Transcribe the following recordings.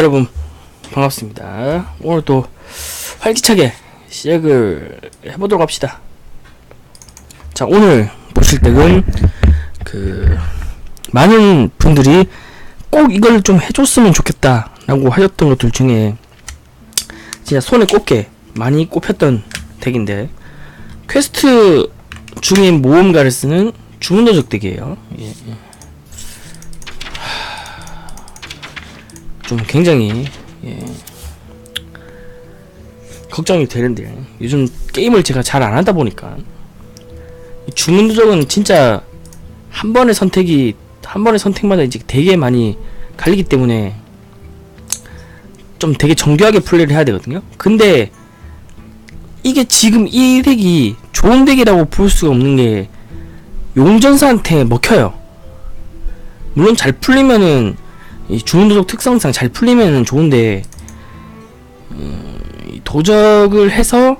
여러분 반갑습니다. 오늘 또 활기차게 시작을 해보도록 합시다. 자 오늘 보실 덱은 그 많은 분들이 꼭 이걸 좀 해줬으면 좋겠다라고 하셨던 것들 중에 진짜 손에 꼽게 많이 꼽혔던 덱인데 퀘스트 중인 모험가를 쓰는 주문도적 덱이에요. 예, 예. 좀 굉장히 예, 걱정이 되는데 요즘 게임을 제가 잘 안 하다 보니까 이 주문 누적은 진짜 한 번의 선택이 한 번의 선택마다 이제 되게 많이 갈리기 때문에 좀 되게 정교하게 플레이를 해야 되거든요. 근데 이게 지금 이 덱이 좋은 덱이라고 볼 수가 없는 게 용전사한테 먹혀요. 물론 잘 풀리면은 이 주문도적 특성상 잘 풀리면 좋은데 음, 이 도적을 해서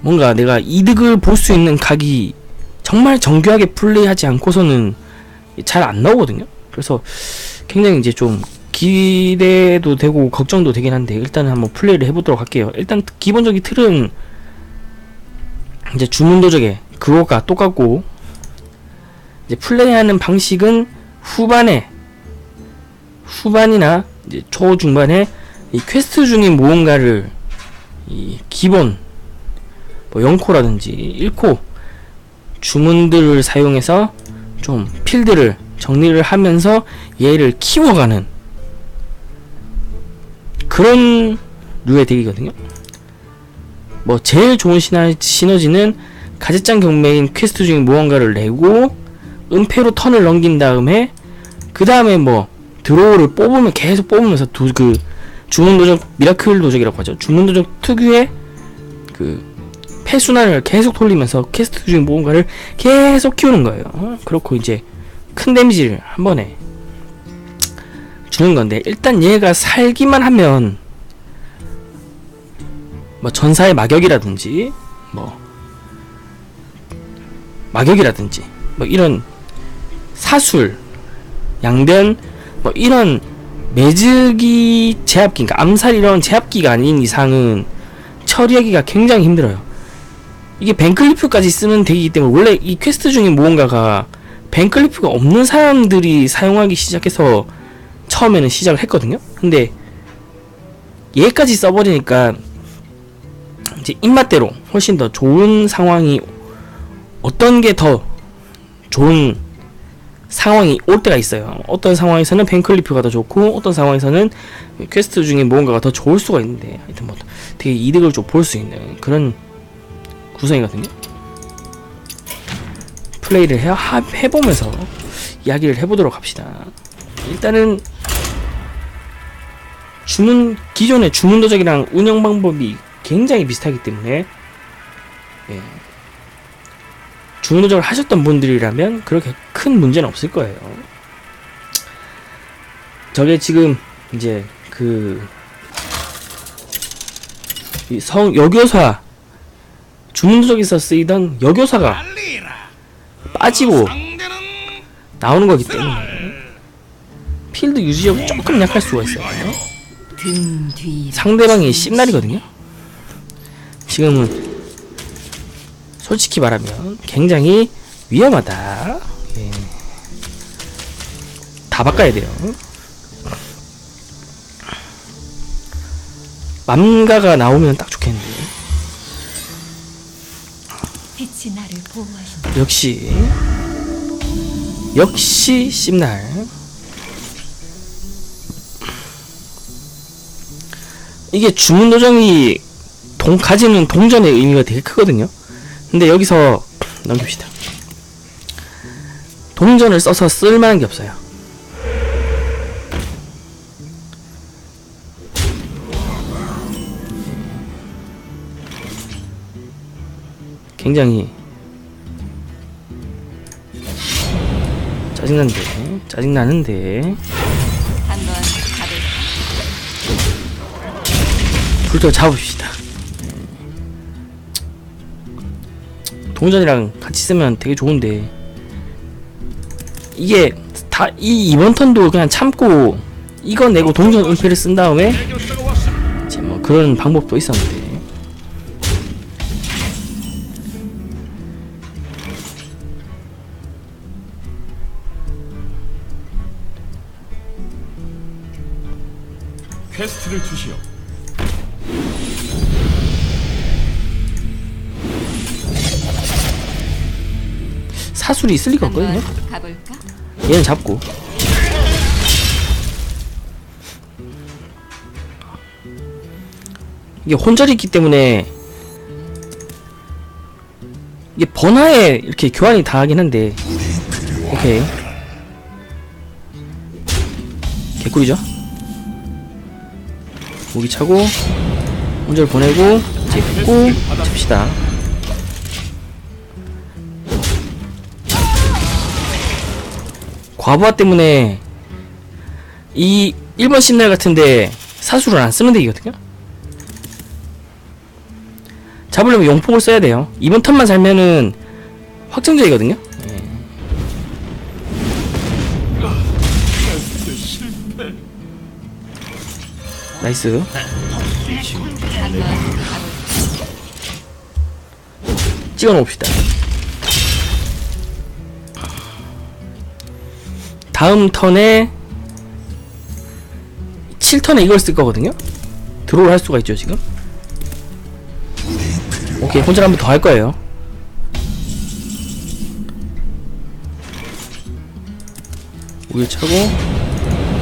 뭔가 내가 이득을 볼 수 있는 각이 정말 정교하게 플레이하지 않고서는 잘 안 나오거든요. 그래서 굉장히 이제 좀 기대도 되고 걱정도 되긴 한데 일단은 한번 플레이를 해보도록 할게요. 일단 기본적인 틀은 이제 주문 도적에 그거가 똑같고 이제 플레이하는 방식은 후반에 후반이나 이제 초중반에 이 퀘스트 중인 무언가를 이 기본 뭐 0코라든지 1코 주문들을 사용해서 좀 필드를 정리를 하면서 얘를 키워가는 그런 류의 덱이거든요. 뭐 제일 좋은 시너지는 가제짱 경매인 퀘스트 중인 무언가를 내고 은폐로 턴을 넘긴 다음에 그 다음에 뭐 드로우를 뽑으면 계속 뽑으면서 두 그 주문 도적 미라클 도적이라고 하죠. 주문 도적 특유의 그 패순환을 계속 돌리면서 퀘스트 중인 무언가를 계속 키우는 거예요. 어? 그렇고 이제 큰 데미지를 한 번에 주는 건데 일단 얘가 살기만 하면 뭐 전사의 마격이라든지 뭐 마격이라든지 뭐 이런 사술 양변 뭐 이런 매즈기 제압기 그러니까 암살 이런 제압기가 아닌 이상은 처리하기가 굉장히 힘들어요. 이게 벤클리프까지 쓰는 덱이기 때문에 원래 이 퀘스트 중에 무언가가 벤클리프가 없는 사람들이 사용하기 시작해서 처음에는 시작을 했거든요. 근데 얘까지 써버리니까 이제 입맛대로 훨씬 더 좋은 상황이 어떤 게 더 좋은 상황이 올 때가 있어요. 어떤 상황에서는 벤클리프가 더 좋고 어떤 상황에서는 퀘스트 중에 무언가가 더 좋을 수가 있는데 하여튼 뭐 되게 이득을 좀 볼 수 있는 그런 구성이거든요. 플레이를 해, 하, 해보면서 이야기를 해보도록 합시다. 일단은 주문 기존의 주문 도적이랑 운영 방법이 굉장히 비슷하기 때문에 예. 주문 도적을 하셨던 분들이라면 그렇게 큰 문제는 없을 거예요. 저게 지금 이제 그 성 여교사 주문 도적에서 쓰이던 여교사가 빠지고 나오는 거기 때문에 필드 유지력이 조금 약할 수가 있어요. 상대방이 씹날이거든요. 지금은 솔직히 말하면 굉장히 위험하다. 예. 다 바꿔야 돼요. 맘가가 나오면 딱 좋겠는데. 역시 역시 씹날 이게 주문 도정이 동 가지는 동전의 의미가 되게 크거든요. 근데 여기서 넘깁시다. 동전을 써서 쓸만한 게 없어요. 굉장히 짜증난데 짜증나는데? 불도 잡읍시다 동전이랑 같이 쓰면 되게 좋은데. 이게 다 이 이번 턴도 그냥 참고 이거 내고 동전 은폐를 쓴 다음에 이제 뭐 그런 방법도 있었는 사술이 있을 리가 없거든요. 가볼까? 얘는 잡고. 이게 혼절이 있기 때문에 이게 번화에 이렇게 교환이 다 하긴 한데. 오케이. 개꿀이죠? 무기 차고 혼절 보내고 찍고 칩시다 과부하 때문에 이 1번 신날 같은데 사수를 안 쓰면 되거든요. 잡으려면 용폭을 써야 돼요. 이번 턴만 살면은 확정적이거든요. 예. 나이스. 찍어 놓읍시다. 다음 턴에 7턴에 이걸 쓸 거거든요. 드로우를 할 수가 있죠, 지금. 오케이, 혼자 한번 더 할 거예요. 우유 차고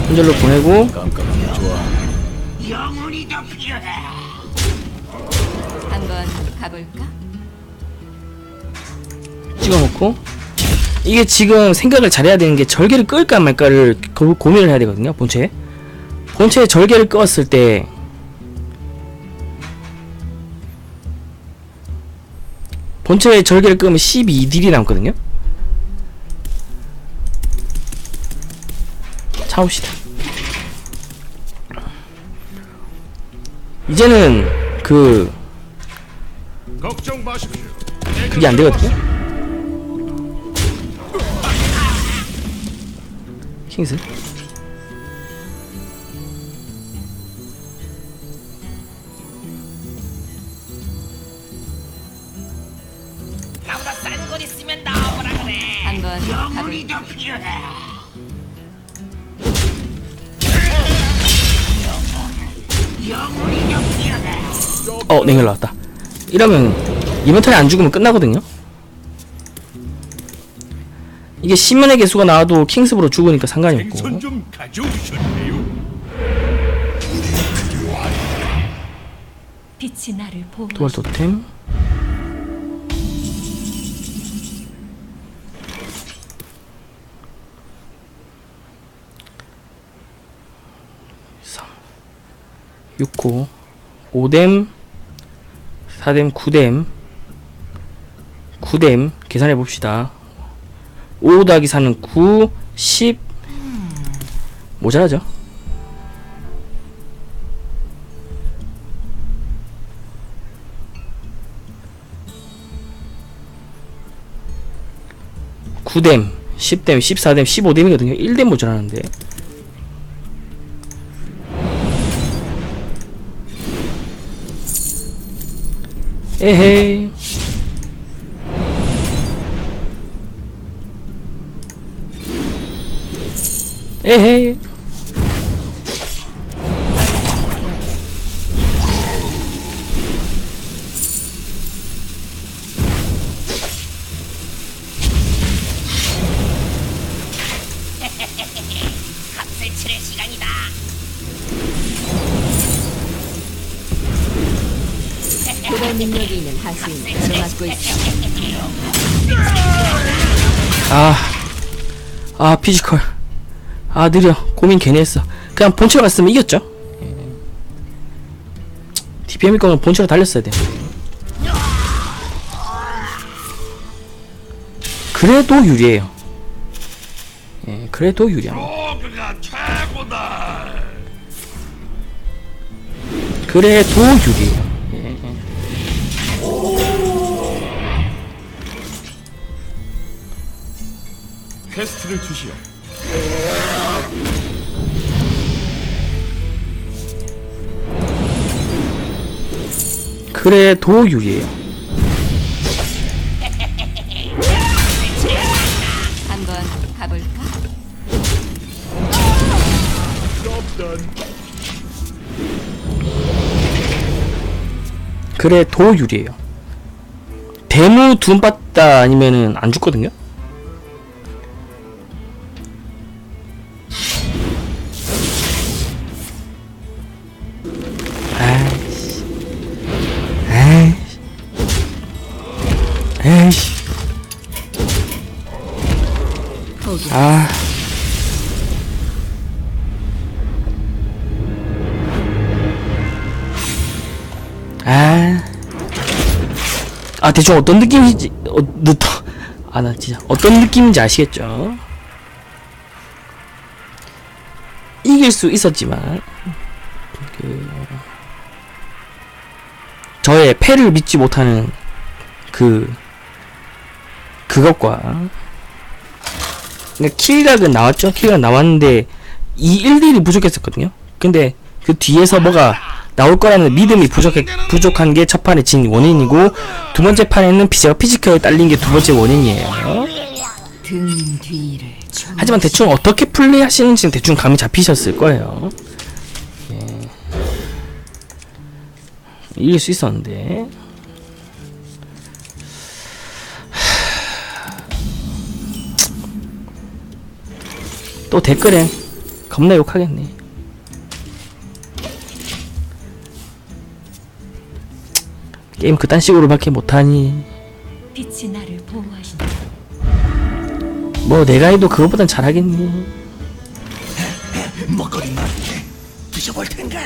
혼절로 보내고 한번 가볼까? 찍어 놓고 이게 지금 생각을 잘해야 되는 게 절개를 끌까 말까를 고, 고민을 해야 되거든요 본체 본체에 절개를 끄었을 때 본체에 절개를 끄면 12딜이 남거든요 참읍시다 이제는 그. 그게 안 되거든요. 킹스. 한번 가볼까? 어, 냉혈 나왔다. 이러면 턴에 안 죽으면 끝나거든요. 이게 신문의 개수가 나와도 킹스브로 죽으니까 상관이 없고. 좀 가져오셨네요. 빛이 나를 보호. 도발 토템. 삼, 6호, 5댐, 4댐, 9댐, 9댐 계산해 봅시다. 5 더하기 4는 9, 10 모자라죠? 구댐 10댐, 14댐, 15댐이거든요. 1댐 모자라는데. 에헤이. 에헤이. 그런 능력이 있는 하수인 을 맡고 있어. 아, 아 피지컬. 아 느려. 고민 괜히 했어. 그냥 본체로 갔으면 이겼죠. DPM일 거면 본체로 달렸어야 돼. 그래도 유리해요. 예, 그래도 유리합니다. 그래도 유리해요. 예, 예. 퀘스트를 주시오. 그래 도 유리에요. 한번 가볼까? 그래 도 유리에요. 대무 둔 빠따 아니면은 안 죽거든요 대충 어떤 느낌인지, 어, 느터. 아, 나 진짜, 어떤 느낌인지 아시겠죠? 이길 수 있었지만, 그, 저의 패를 믿지 못하는, 그, 그것과, 그러니까 킬각은 나왔죠? 킬각 나왔는데, 이 1딜이 부족했었거든요? 근데, 그 뒤에서 뭐가 나올 거라는 믿음이 부족해, 부족한 게 첫 판에 진 원인이고 두 번째 판에는 비제가 피지컬에 딸린 게 두 번째 원인이에요. 하지만 대충 어떻게 플레이하시는지는 대충 감이 잡히셨을 거예요. 예. 이길 수 있었는데. 또 댓글에 겁나 욕하겠네. 게임 그딴 식으로밖에 못하니 빛이 나를 보호하신다. 뭐 내가 해도 그거보단 잘하겠니 먹거리 말인데 드셔볼 텐가.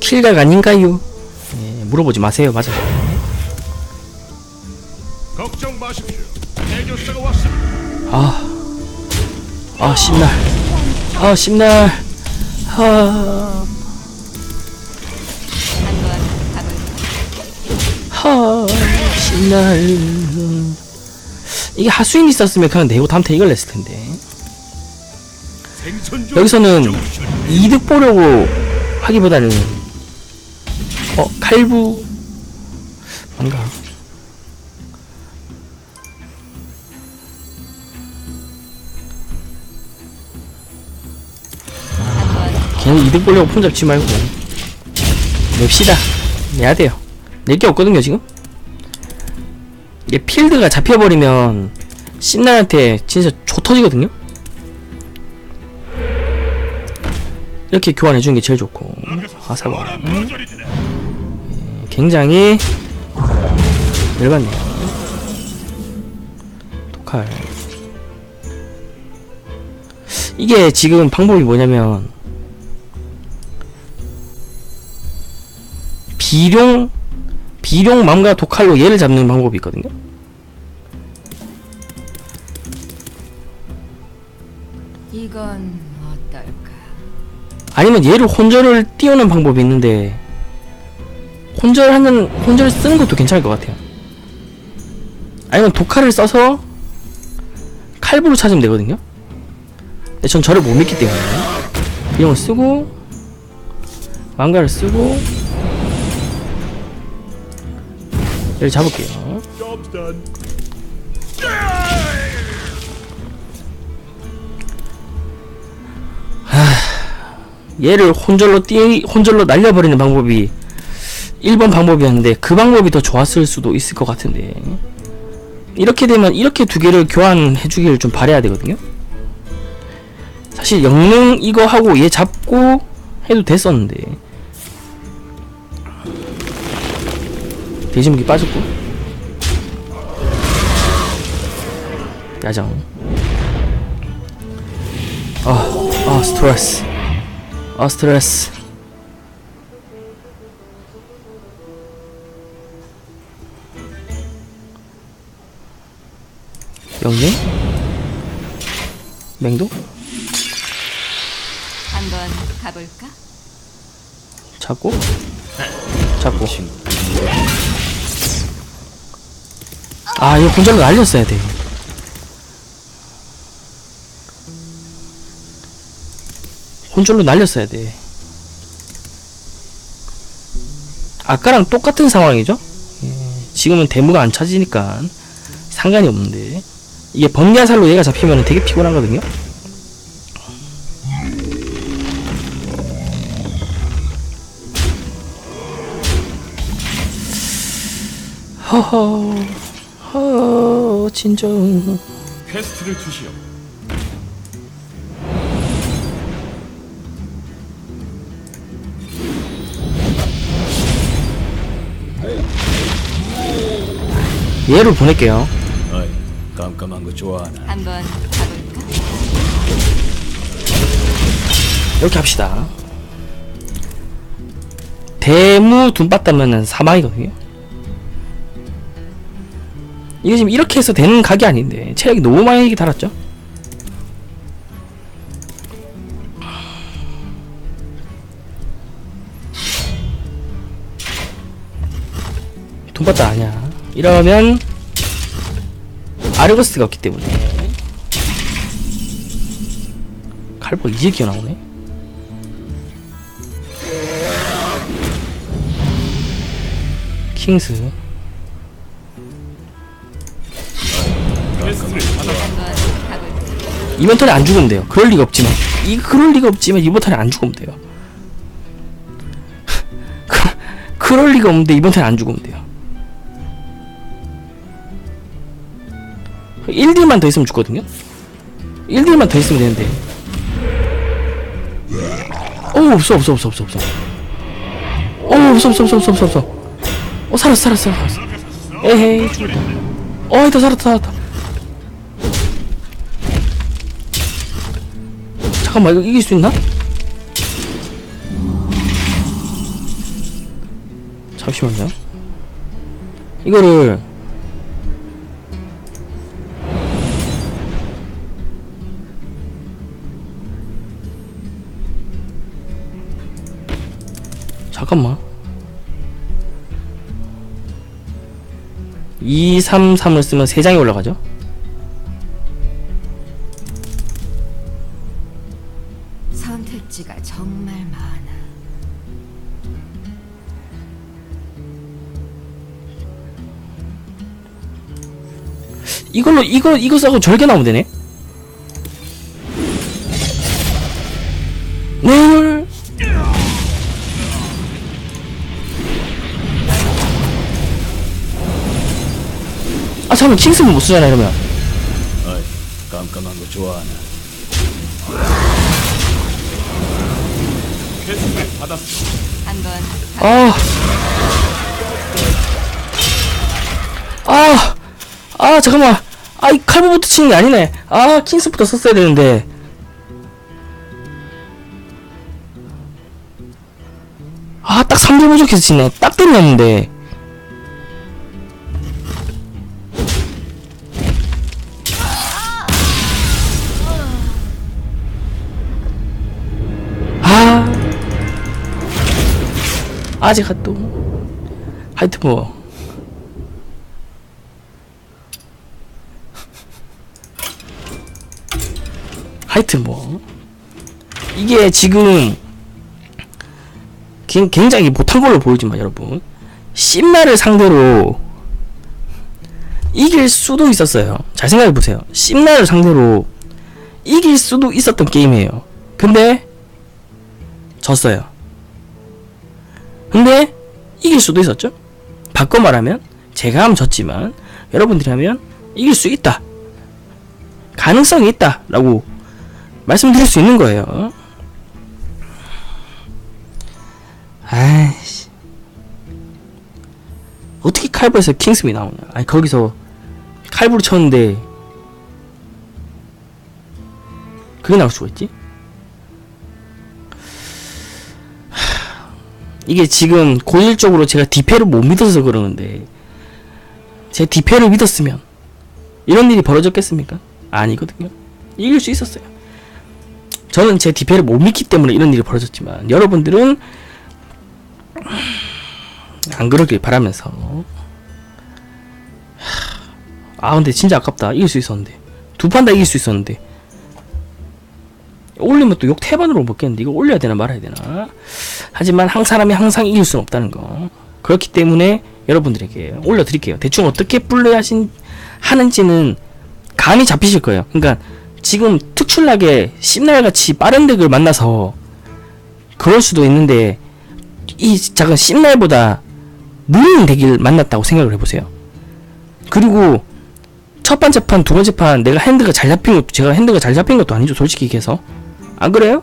킬각 아닌가요? 예, 물어보지 마세요 맞아요 걱정 마십시오. 해결사가 왔습니다. 아, 아 심날 아 심날 하, 날 이게 하수인 있었으면 그냥 내고 다음 테 이걸 냈을 텐데. 여기서는. 이득 보려고 하기보다는 어 칼부? 뭔가. 괜히 이득 보려고 폰 잡지 말고 냅시다. 내야 돼요. 낼 게 없거든요 지금 이게 필드가 잡혀버리면 신나한테 진짜 조 터지거든요? 이렇게 교환해주는 게 제일 좋고. 화사가 워낙 거절이지네. 굉장히 열받네요 독할. 이게 지금 방법이 뭐냐면 비룡 비룡 맘과 독칼로 얘를 잡는 방법이 있거든요 이건 어떨까? 아니면 얘를 혼절을 띄우는 방법이 있는데 혼절하는 혼절을 쓰는 것도 괜찮을 것 같아요. 아니면 독칼을 써서 칼부로 찾으면 되거든요. 근데 전 저를 못 믿기 때문에 비용을 쓰고 망가를 쓰고 얘를 잡을게요. Job's done. 얘를 혼절로 띄 혼절로 날려버리는 방법이 1번 방법이었는데 그 방법이 더 좋았을 수도 있을 것 같은데 이렇게 되면 이렇게 두 개를 교환해 주기를 좀 바래야 되거든요 사실 영능 이거 하고 얘 잡고 해도 됐었는데 돼지무기 빠졌고 야장 아, 아 스트레스 아 스트레스 영능? 맹도? 한번 가볼까? 잡고 잡고 아 이거 본절로 날렸어야 돼 혼절로 날렸어야 돼 아까랑 똑같은 상황이죠. 예, 지금은 대무가 안 찾으니까 상관이 없는데 이게 번개살로 얘가 잡히면 되게 피곤하거든요. 허허 허 진정 퀘스트를 주시오. 얘를 보낼게요. 어이, 깜깜한 거 좋아하나? 한번 가볼까? 이렇게 합시다. 대무 둔 빠 따면은 사망이거든요. 이게 지금 이렇게 해서 되는 각이 아닌데 체력이 너무 많이 달았죠. 돈받다 아니야. 이러면 아르거스가 없기 때문에 칼보 이제 기어 나오네. 킹스 이번 턴에 안 죽으면 돼요. 그럴 리가 없지만 이 그럴 리가 없지만 이번 턴에 안 죽으면 돼요. 그, 그럴 리가 없는데 이번 턴에 안 죽으면 돼요. 1딜만 더 있으면 죽거든요. 1딜만 더 있으면 되는데. 오 없어 없어 없어 없어 없어. 오 없어 없어 없어 없어 없어. 어 살았어 살았어 살았어. 에헤이 죽었다. 어 일단 살았다 살았다. 잠깐만 이거 이길 수 있나? 잠시만요. 이거를 잠깐만. 2, 3, 3을 쓰면 3장이 올라가죠? 이걸로 이거 이거 싸고 절개 나오면 되네. 네. 아 잠깐 킹스는 못 쓰잖아 이러면. 어이, 깜깜한 거 좋아하나? 아. 아. 아 잠깐만. 아 이 칼부부터 치는 게 아니네. 아 킹스부터 썼어야 되는데. 아, 딱 3점 부족해서 치네. 딱 때렸는데. 아. 아직 또. 하여튼 뭐. 하여튼 뭐. 이게 지금 굉- 굉장히 못한 걸로 보이지만 여러분 심나를 상대로 이길 수도 있었어요. 잘 생각해 보세요. 심나를 상대로 이길 수도 있었던 게임이에요. 근데 졌어요. 근데 이길 수도 있었죠. 바꿔 말하면 제가 하면 졌지만 여러분들이 하면 이길 수 있다. 가능성이 있다 라고 말씀드릴 수 있는 거예요. 아이씨. 어떻게 칼부에서 킹스비 나오냐. 아니, 거기서 칼부를 쳤는데, 그게 나올 수가 있지? 하, 이게 지금 고질적으로 제가 디페를 못 믿어서 그러는데, 제 디페를 믿었으면, 이런 일이 벌어졌겠습니까? 아니거든요. 이길 수 있었어요. 저는 제 디페를 못 믿기 때문에 이런 일이 벌어졌지만, 여러분들은 안 그러길 바라면서. 아 근데 진짜 아깝다. 이길 수 있었는데. 두 판 다 이길 수 있었는데. 올리면 또 욕 태반으로 먹겠는데 이거 올려야 되나 말아야 되나. 하지만 한 사람이 항상 이길 수는 없다는 거. 그렇기 때문에 여러분들에게 올려드릴게요. 대충 어떻게 플레이하신 하는지는 감이 잡히실 거예요. 그러니까 지금 특출나게 씹날같이 빠른 덱을 만나서 그럴 수도 있는데 이 작은 씹날보다 느린 덱을 만났다고 생각을 해보세요. 그리고 첫 번째 판, 두 번째 판 내가 핸드가 잘 잡힌 것도 제가 핸드가 잘 잡힌 것도 아니죠. 솔직히 얘기해서 안 그래요?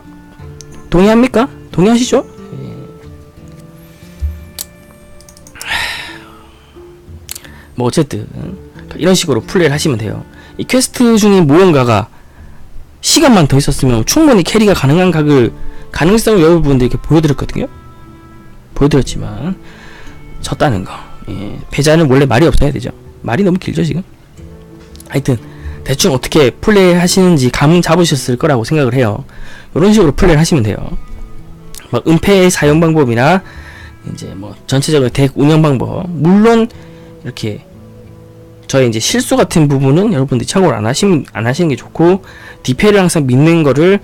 동의합니까? 동의하시죠? 뭐 어쨌든 이런 식으로 플레이를 하시면 돼요. 이 퀘스트 중에 무언가가 시간만 더 있었으면 충분히 캐리가 가능한 각을 가능성을 여러분들에게 보여드렸거든요. 보여드렸지만 졌다는 거. 예, 패자는 원래 말이 없어야 되죠. 말이 너무 길죠 지금. 하여튼 대충 어떻게 플레이 하시는지 감 잡으셨을 거라고 생각을 해요. 이런 식으로 플레이를 하시면 돼요. 막 은폐 사용 방법이나 이제 뭐 전체적으로 덱 운영 방법 물론 이렇게 저의 이제 실수 같은 부분은 여러분들이 참고를 안 하시면 안 하시는 게 좋고 디페를 항상 믿는 거를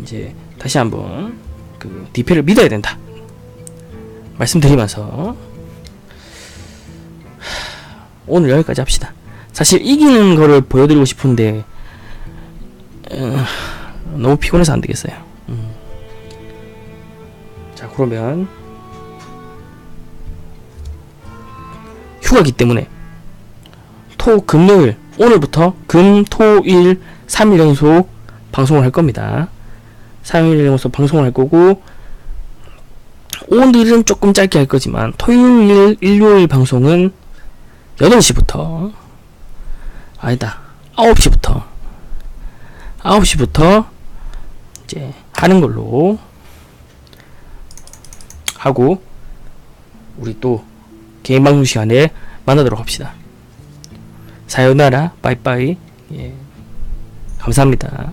이제 다시 한번 그 디페를 믿어야 된다 말씀드리면서 오늘 여기까지 합시다. 사실 이기는 거를 보여드리고 싶은데 어, 너무 피곤해서 안 되겠어요. 음. 자 그러면 휴가기 때문에 토 금요일 오늘부터 금 토 일 3일 연속 방송을 할 겁니다. 3일 연속 방송을 할 거고 오늘은 조금 짧게 할 거지만 토요일 일요일 방송은 8시부터 아니다 9시부터 9시부터 이제 하는 걸로 하고 우리 또 개인 방송 시간에 만나도록 합시다. 사요나라 빠이빠이 예. 감사합니다.